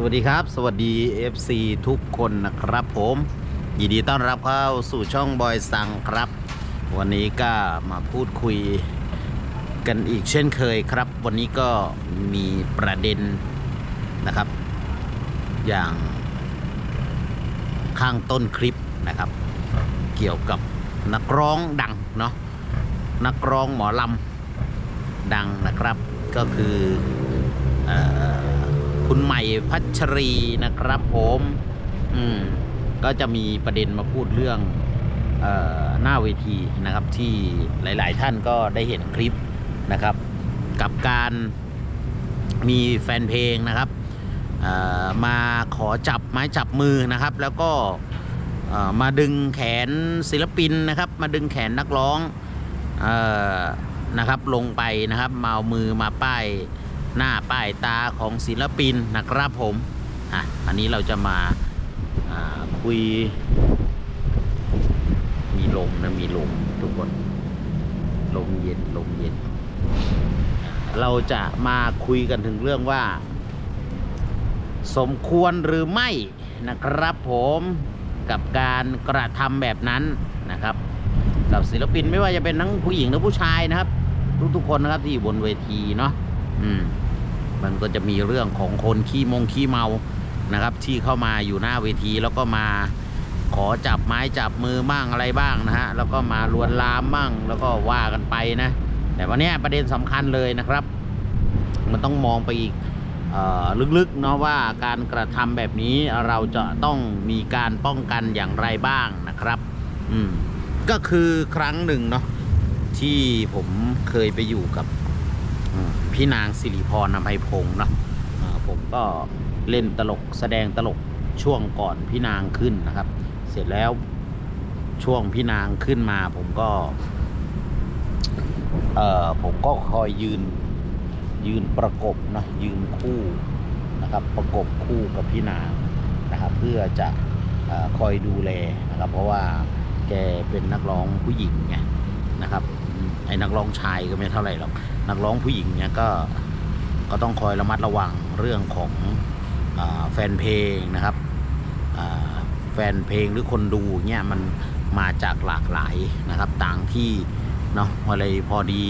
สวัสดีครับ สวัสดี FC ทุกคนนะครับผม ยินดีต้อนรับเข้าสู่ช่องบอยสังครับ วันนี้ก็มาพูดคุยกันอีกเช่นเคยครับ วันนี้ก็มีประเด็นนะครับ อย่างข้างต้นคลิปนะครับ เกี่ยวกับนักร้องดังเนาะนักร้องหมอลำดังนะครับก็คือเออ คุณใหม่พัชรีนะครับผมอืมก็จะมีประเด็นมาพูดเรื่องเออหน้าเวทีนะครับที่หลาย ๆ ท่านก็ได้เห็นคลิปนะครับ กับการมีแฟนเพลงนะครับมาขอจับไม้จับมือนะครับ แล้วก็มาดึงแขนศิลปินนะครับ มาดึงแขนนักร้องอนะครับลงไปนะครับมาเอามือมาป้าย หน้าป้ายตาของศิลปินนะครับผมอะอันนี้เราจะมาคุย มีลมนะมีลมทุกคน ลมเย็นลมเย็น เราจะมาคุยกันถึงเรื่องว่า สมควรหรือไม่นะครับผมกับการกระทำแบบนั้นนะครับ กับศิลปินไม่ว่าจะเป็นทั้งผู้หญิงหรือผู้ชายนะครับ ทุกๆคนนะครับที่อยู่บนเวทีเนาะอืม มันก็จะมีเรื่องของคนขี้มงขี้เมานะครับ ที่เข้ามาอยู่หน้าเวทีแล้วก็มาขอจับไม้จับมือบ้างอะไรบ้างนะฮะแล้วก็มาลวนลามบ้างแล้วก็ว่ากันไปนะ แต่วันนี้ประเด็นสำคัญเลยนะครับ มันต้องมองไปอีกออลึกๆเนาะว่าการกระทำแบบนี้เราจะต้องมีการป้องกันอย่างไรบ้างนะครับอืมก็คือครั้งหนึ่งเนาะที่ผมเคยไปอยู่กับ พี่นางสิริพรอภัยพงศ์เนาะผมก็เล่นตลกแสดงตลกช่วงก่อนพี่นางขึ้นนะครับ เสร็จแล้วช่วงพี่นางขึ้นมาผมก็ เอ่อผมก็คอยยืนยืนประกบนะยืนคู่นะครับ ประกบคู่กับพี่นางนะครับ เพื่อจะอคอยดูแลนะครับ เพราะว่าแกเป็นนักร้องผู้หญิงไงนะครับไอ้นักร้องชายก็ไม่เท่าไหร่หรอก นักร้องผู้หญิงเนี่ยก็ก็ต้องคอยระมัดระวังเรื่องของอแฟนเพลงนะครับแฟนเพลงหรือคนดูเนี่ยมันมาจากหลากหลายนะครับต่างที่เนาะอะไรพอดี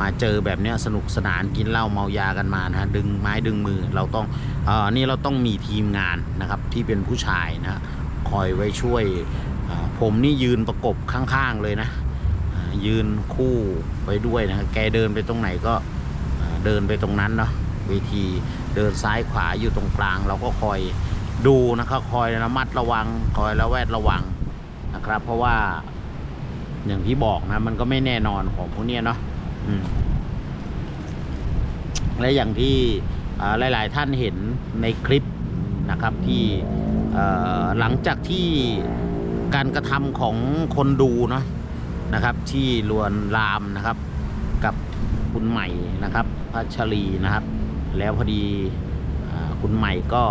มาเจอแบบเนี้ยสนุกสนานกินเหล้าเมายากันมานะดึงไม้ดึงมือเราต้องอนี่เราต้องมีทีมงานนะครับที่เป็นผู้ชายนะคอยไว้ช่วยผมนี่ยืนประกบข้างๆเลยนะ ยืนคู่ไปด้วยนะแกเดินไปตรงไหนก็เดินไปตรงนั้นเนาะเวทีเดินซ้ายขวาอยู่ตรงกลาง เราก็คอยดูนะครับคอยระมัดระวังคอยระแวดระวังนะครับ เพราะว่าอย่างที่บอกนะ มันก็ไม่แน่นอนของพวกเนี้ยเนาะอืมและอย่างที่หลาย ๆ ท่านเห็นในคลิปนะครับที่หลังจากที่การกระทำของคนดูเนาะ นะครับ ที่ลวนลามนะครับ กับคุณใหม่นะครับพัชรีนะครับ แล้วพอดีอคุณใหม่ก็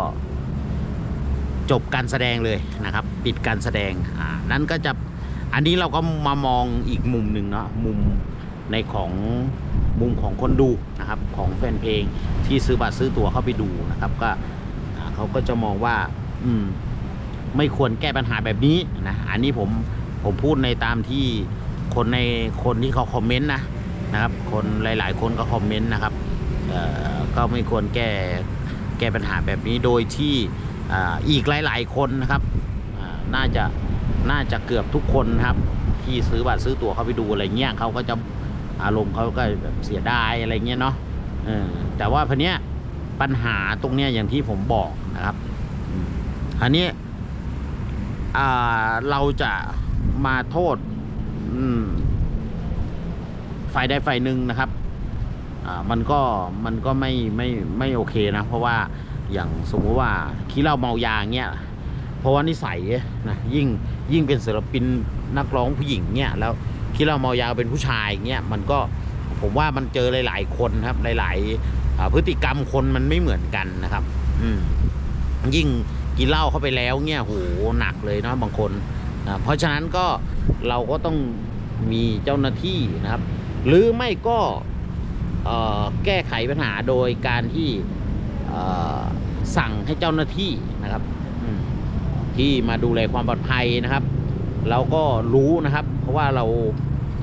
จบการแสดงเลยนะครับ ปิดการแสดงอ่านั้นก็จะอันนี้เราก็มามองอีกมุมหนึ่งเนาะมุมในของมุมของคนดูนะครับของแฟนเพลงที่ซื้อบัตรซื้อตั๋วเข้าไปดูนะครับ ก็เขาก็จะมองว่า อืม ไม่ควรแก้ปัญหาแบบนี้นะอันนี้ผมผมพูดในตามที่ คนในคนที่เขาคอมเมนต์นะนะครับ คนหลาย ๆ คนก็คอมเมนต์นะครับก็ไม่ควรแก้แก้ปัญหาแบบนี้โดยที่อีกหลาย ๆ คนนะครับน่าจะน่าจะเกือบทุกคนครับ ที่ซื้อบัตรซื้อตั๋วเข้าไปดูอะไรเงี้ยเขาก็จะอารมณ์เขาก็แบบเสียดายอะไรเงี้ยเนาะแต่ว่าพอเนี้ยปัญหาตรงเนี้ยอย่างที่ผมบอกนะครับอันนี้เราจะมาโทษ ฝ่ายใดฝ่ายหนึ่งนะครับอ่ามันก็มันก็ไม่ไม่ไม่โอเคนะ เพราะว่าอย่างสมมติว่าขี้เหล้าเมายาเงี้ยเพราะว่านิสัยนะยิ่งยิ่งเป็นศิลปินนักร้องผู้หญิงเงี้ยแล้วขี้เหล้าเมายาเป็นผู้ชายเงี้ยมันก็ผมว่ามันเจอหลาย ๆ คนครับ หลาย ๆ พฤติกรรมคนมันไม่เหมือนกันนะครับ อืมยิ่งกินเหล้าเข้าไปแล้วเนี่ยโหหนักเลยเนาะบางคน นะเพราะฉะนั้นก็เราก็ต้องมีเจ้าหน้าที่นะครับ หรือไม่ก็แก้ไขปัญหาโดยการที่สั่งให้เจ้าหน้าที่นะครับที่มาดูแลความปลอดภัยนะครับ เราก็รู้นะครับ เพราะว่าเรา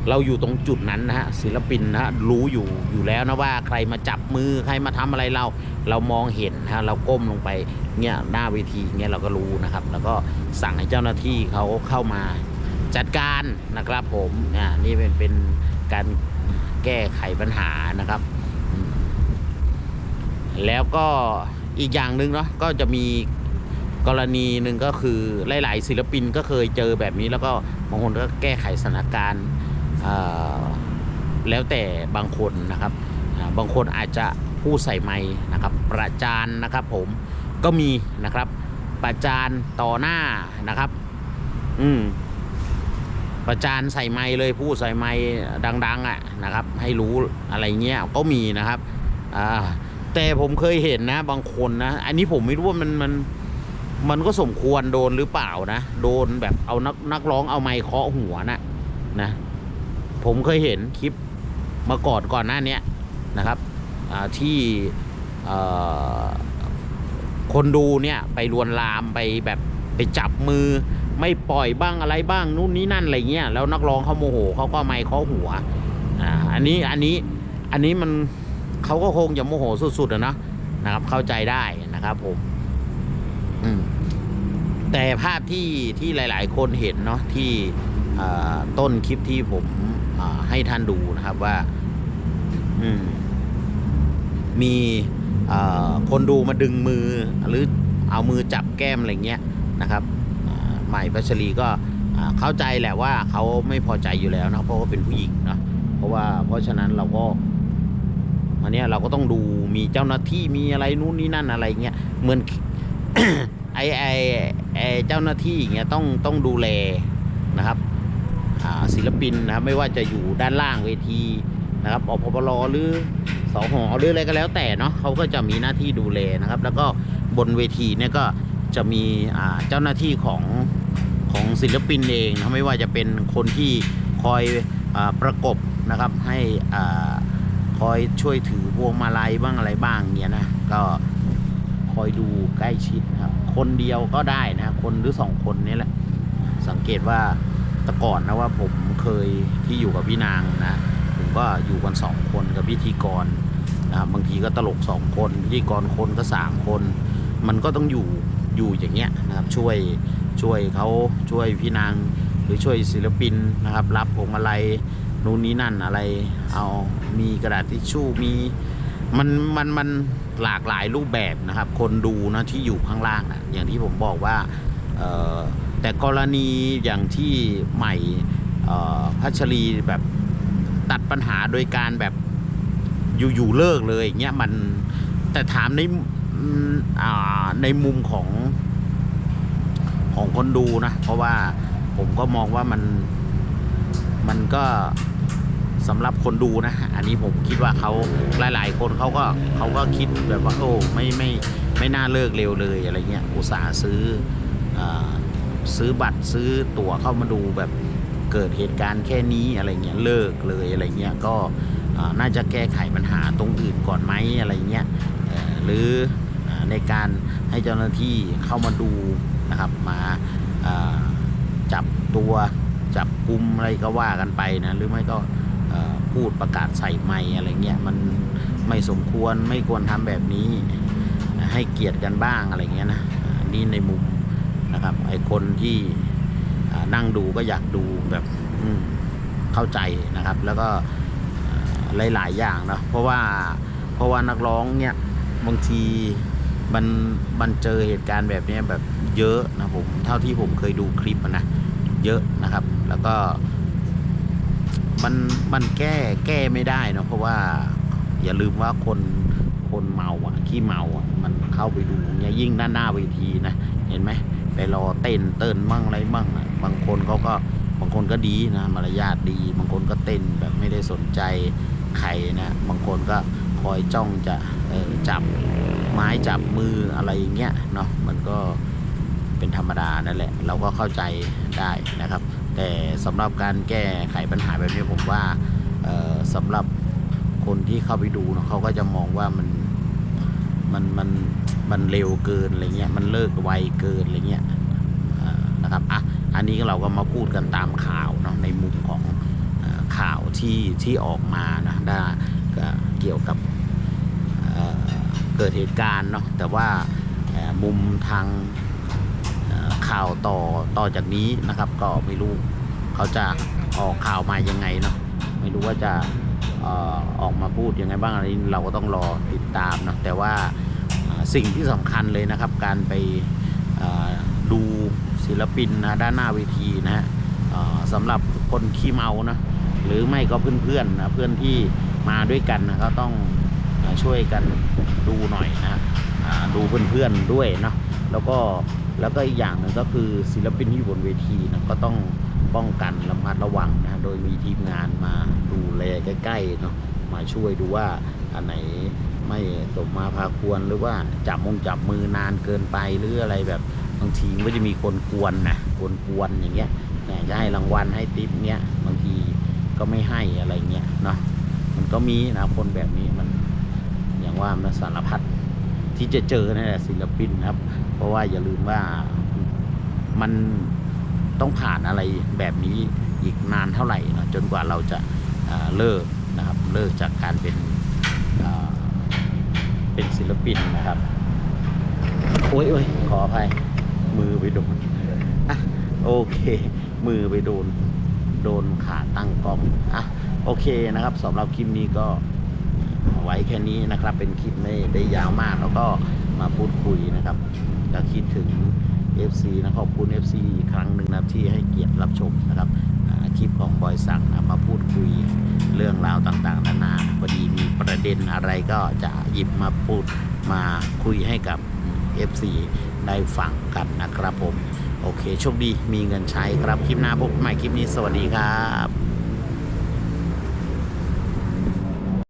เราอยู่ตรงจุดนั้นนะฮะศิลปินนะฮะรู้อยู่อยู่แล้วนะว่าใครมาจับมือใครมาทำอะไรเรา เรามองเห็นนะฮะเราก้มลงไปเนี่ยหน้าเวทีเนี่ยเราก็รู้นะครับ แล้วก็สั่งให้เจ้าหน้าที่เขาเข้ามาจัดการนะครับผมอ่านี่เป็นเป็นการแก้ไขปัญหานะครับ แล้วก็อีกอย่างหนึ่งเนาะก็จะมีกรณีหนึ่งก็คือหลาย ๆ ศิลปินก็เคยเจอแบบนี้แล้วก็บางคนก็แก้ไขสถานการณ์ แล้วแต่บางคนนะครับบางคนอาจจะพูดใส่ไม้นะครับ ประจานนะครับผมก็มีนะครับ ประจานต่อหน้านะครับ อืมประจานใส่ไม้เลยพูดใส่ไม้ดัง ๆ อะนะครับ ให้รู้อะไรเงี้ยก็มีนะครับอ่าแต่ผมเคยเห็นนะบางคนนะ อันนี้ผมไม่รู้ว่ามันมันมันก็สมควรโดนหรือเปล่านะ โดนแบบเอานักนักร้องเอาไม้เคาะหัวนะนะ ผมเคยเห็นคลิปมาก่อนก่อนหน้านี้นะครับที่คนดูเนี่ยไปลวนลามไปแบบไปจับมือ ไม่ปล่อยบ้างอะไรบ้างนู่นนี่นั่นอะไรเงี้ยแล้วนักร้องเขาโมโหเขาก็ไม่เคาหัวอ่าอันนี้อันนี้อันนี้มันเขาก็คงจะโมโหสุดๆอะนะนะครับ เข้าใจได้นะครับผมอืมแต่ภาพที่ที่หลาย ๆ คนเห็นเนาะที่ต้นคลิปที่ผม ให้ท่านดูนะครับว่าอืมมีเอ่อคนดูมาดึงมือหรือเอามือจับแก้มอะไรเงี้ยนะครับอ่าใหม่พัชรีก็อ่าเข้าใจแหละว่าเขาไม่พอใจอยู่แล้วนะเพราะว่าเป็นผู้หญิงเนาะเพราะว่าเพราะฉะนั้นเราก็อันเนี้ยเราก็ต้องดูมีเจ้าหน้าที่มีอะไรนู่นนี่นั่นอะไรเงี้ยเหมือนไอไอไอเจ้าหน้าที่อย่างเงี้ยต้องต้องดูแลนะครับอ่า ศิลปินนะครับไม่ว่าจะอยู่ด้านล่างเวทีนะครับอพปรหรือสอหอหรืออะไรก็แล้วแต่เนาะเขาก็จะมีหน้าที่ดูแลนะครับ แล้วก็บนเวทีเนี่ยก็จะมีเจ้าหน้าที่ของของศิลปินเองนะไม่ว่าจะเป็นคนที่คอยอประกบนะครับให้อคอยช่วยถือพวงมาลัยบ้างอะไรบ้างเนี่ยนะก็คอยดูใกล้ชิดนะครับคนเดียวก็ได้นะคนหรือสองคนนี่แหละสังเกตว่า แต่ก่อนนะว่าผมเคยที่อยู่กับพี่นางนะ ผมก็อยู่กันสองคนกับพิธีกรนะครับบางทีก็ตลกสองคนพิธีกรคนก็สามคน มันก็ต้องอยู่อยู่อย่างเงี้ยนะครับช่วยช่วยเขาช่วยพี่นางหรือช่วยศิลปินนะครับ รับพวงมาลัยนู่นนี้นั่นอะไร เอามีกระดาษทิชชู่มีมันมันมันหลากหลายรูปแบบนะครับ คนดูนะที่อยู่ข้างล่างนะอย่างที่ผมบอกว่าเออ แต่กรณีอย่างที่ใหม่พัชรีแบบตัดปัญหาโดยการแบบอยู่ๆเลิกเลยอย่างเงี้ยมันแต่ถามในในมุมของของคนดูนะ เพราะว่าผมก็มองว่ามันมันก็สำหรับคนดูนะ อันนี้ผมคิดว่าเขาหลาย ๆ คนเขาก็เขาก็คิดแบบว่าโอ้ไม่ไม่ไม่น่าเลิกเร็วเลยอะไรเงี้ยอุตส่าห์ซื้ออ ซื้อบัตรซื้อตั๋วเข้ามาดูแบบเกิดเหตุการณ์แค่นี้อะไรเงี้ยเลิกเลยอะไรเงี้ยก็น่าจะแก้ไขปัญหาตรงอื่นก่อนไหมอะไรเงี้ยหรืออในการให้เจ้าหน้าที่เข้ามาดูนะครับมาจับตัวจับกลุ่มอะไรก็ว่ากันไปนะหรือไม่ก็พูดประกาศใส่ไมค์อะไรเงี้ยมันไม่สมควรไม่ควรทำแบบนี้ให้เกียรติกันบ้างอะไรเงี้ยนะนี่ในมุม นะครับ ไอคนที่นั่งดูก็อยากดูแบบเข้าใจนะครับ แล้วก็อ่าหลาย ๆ อย่างเนะเพราะว่าเพราะว่านักร้องเนี่ยบางทีมันมันเจอเหตุการณ์แบบเนี้ยแบบเยอะนะผมเท่าที่ผมเคยดูคลิปนะเยอะนะครับ แล้วก็ มันมันแก้แก้ไม่ได้เนะเพราะว่าอย่าลืมว่าคนคนเมาอะขี้เมาอะมันเข้าไปดูเนี่ยยิ่งด้านหน้าเวทีนะเห็นไหม ไปรอเต้นเต้นมั่งอะไรมั่งอะบางคนเขาก็บางคนก็ดีนะมารยาทดี บางคนก็เต้นแบบไม่ได้สนใจใครนะบางคนก็คอยจ้องจะจับไม้จับมืออะไรอย่างเงี้ยเนาะมันก็เป็นธรรมดานั่นแหละ เราก็เข้าใจได้นะครับ แต่สำหรับการแก้ไขปัญหาแบบนี้ผมว่าเอ่อสำหรับคนที่เข้าไปดูเนาะเขาก็จะมองว่ามัน มันมันมันเร็วเกินอะไรเงี้ยมันเลิกไวเกินอะไรเงี้ยนะครับอะอันนี้เราก็มาพูดกันตามข่าวเนาะในมุมของอข่าวที่ที่ออกมานะได้เกี่ยวกับเกิดเหตุการณ์เนาะแต่ว่ามุมทางข่าวต่อต่อจากนี้นะครับ ก็ไม่รู้เขาจะออกข่าวมายังไงเนาะไม่รู้ว่าจะ ออกมาพูดยังไงบ้างอันนี้เราก็ต้องรอติดตามเนาะแต่ว่าสิ่งที่สำคัญเลยนะครับ การไปดูศิลปินนะด้านหน้าเวทีนะฮะสำหรับคนขี้เมานะหรือไม่ก็เพื่อนๆนะเพื่อนที่มาด้วยกันนะก็ต้องช่วยกันดูหน่อยนะดูเพื่อนๆด้วยเนาะแล้วก็แล้วก็อีกอย่างหนึ่งก็คือศิลปินที่อยู่บนเวทีนะก็ต้อง ป้องกันระมัดระวังนะโดยมีทีมงานมาดูแลใกล้ๆเนาะมาช่วยดูว่าอันไหนไม่สมมาพาควรหรือว่าจับมงจับมือนานเกินไปหรืออะไรแบบบางทีก็จะมีคนกวนนะกวนกวนอย่างเงี้ยเนี่ยจะให้รางวัลให้ติปเงี้ยบางทีก็ไม่ให้อะไรเงี้ยเนาะมันก็มีนะคนแบบนี้มันอย่างว่ามันสารพัดที่จะเจอนั่นแหละศิลปินครับ เพราะว่าอย่าลืมว่ามัน ต้องผ่านอะไรแบบนี้อีกนานเท่าไหร่นะจนกว่าเราจะเเลิกนะครับเลิกจากการเป็นเเป็นศิลปินนะครับโอ้ยโอ้ยขออภัยมือไปโดนอะโอเค มือไปโดนโดนขาตั้งกล้องอะโอเคนะครับสำหรับคลิปนี้ก็ไว้แค่นี้นะครับ เป็นคลิปไม่ได้ยาวมากแล้วก็มาพูดคุยนะครับจะคิดถึง FC นะขอบคุณ FC อีกครั้งหนึ่งนะครับที่ให้เกียรติรับชมนะครับคลิปของบอยสังนะมาพูดคุยเรื่องราวต่างๆนานาพอดีมีประเด็นอะไรก็จะหยิบมาพูดมาคุยให้กับ FC ได้ฟังกันนะครับผม โอเคโชคดีมีเงินใช้ครับ คลิปหน้าพบใหม่คลิปนี้สวัสดีครับ